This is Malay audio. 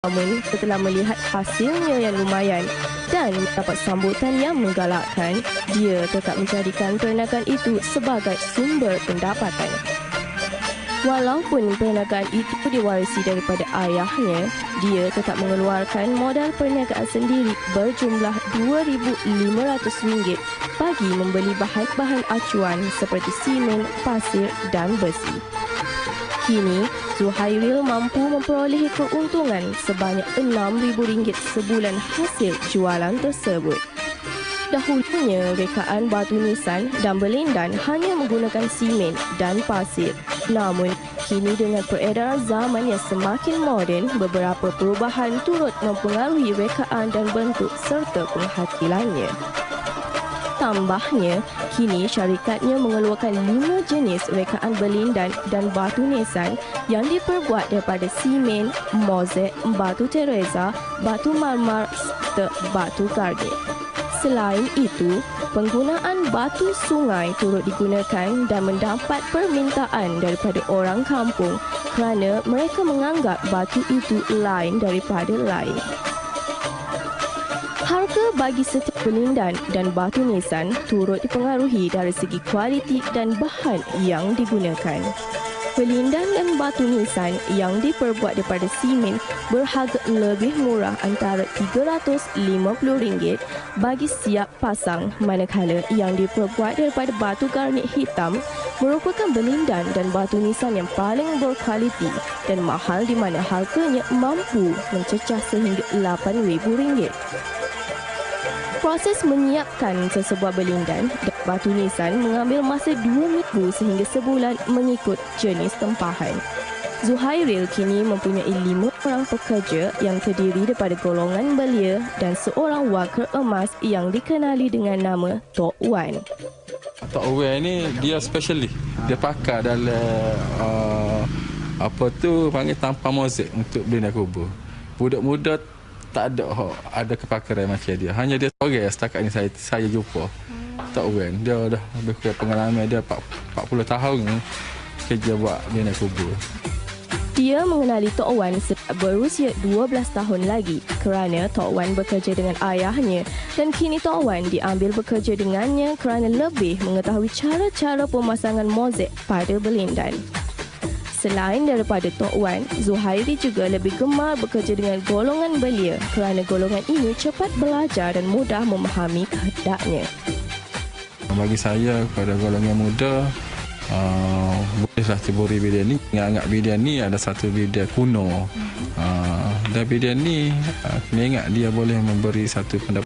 Namun setelah melihat hasilnya yang lumayan dan mendapat sambutan yang menggalakkan, dia tetap menjadikan perniagaan itu sebagai sumber pendapatan. Walaupun perniagaan itu diwarisi daripada ayahnya, dia tetap mengeluarkan modal perniagaan sendiri berjumlah RM2,500 bagi membeli bahan-bahan acuan seperti simen, pasir dan besi. Kini, Zuhairil mampu memperolehi keuntungan sebanyak RM6,000 sebulan hasil jualan tersebut. Dahulunya, rekaan batu nisan dan belindan hanya menggunakan simen dan pasir. Namun, kini dengan peredaran zaman yang semakin moden, beberapa perubahan turut mempengaruhi rekaan dan bentuk serta penghasilannya. Tambahnya, kini syarikatnya mengeluarkan lima jenis rekaan berlindan dan batu nisan yang diperbuat daripada simen, mozek, batu teresa, batu marmar serta batu garnet. Selain itu, penggunaan batu sungai turut digunakan dan mendapat permintaan daripada orang kampung kerana mereka menganggap batu itu lain daripada lain. Harga bagi setiap belindan dan batu nisan turut dipengaruhi dari segi kualiti dan bahan yang digunakan. Belindan dan batu nisan yang diperbuat daripada simen berharga lebih murah antara RM350 bagi siap pasang manakala yang diperbuat daripada batu garnet hitam merupakan belindan dan batu nisan yang paling berkualiti dan mahal di mana harganya mampu mencecah sehingga RM8,000. Proses menyiapkan sesebuah belindan dan batu nisan mengambil masa dua minggu sehingga sebulan mengikut jenis tempahan. Zuhairil kini mempunyai lima orang pekerja yang terdiri daripada golongan belia dan seorang worker emas yang dikenali dengan nama Tok Wan. Tok Wan ni dia specialist. Dia pakar dalam uh, apa tu panggil tanpa mozaik untuk benda kubur. Budak-budak tak ada ho, ada kepakaran macam dia. Hanya dia seorang okay, setakat ni saya saya jumpa. Hmm. Tak wen. Dia dah lebih kurang pengalaman dia 40 tahun ni kerja buat bina kubur. Dia mengenali Tok Wan sejak berusia 12 tahun lagi kerana Tok Wan bekerja dengan ayahnya dan kini Tok Wan diambil bekerja dengannya kerana lebih mengetahui cara-cara pemasangan mozaik pada belindan. Selain daripada Tok Wan, Zuhairi juga lebih gemar bekerja dengan golongan belia kerana golongan ini cepat belajar dan mudah memahami kehendaknya. Bagi saya kepada golongan muda, uh, bolehlah ceburi bidian ni. Ingat-ingat bidian ni ada satu bidian kuno. Uh, dan bidian ni, uh, ingat dia boleh memberi satu pendapat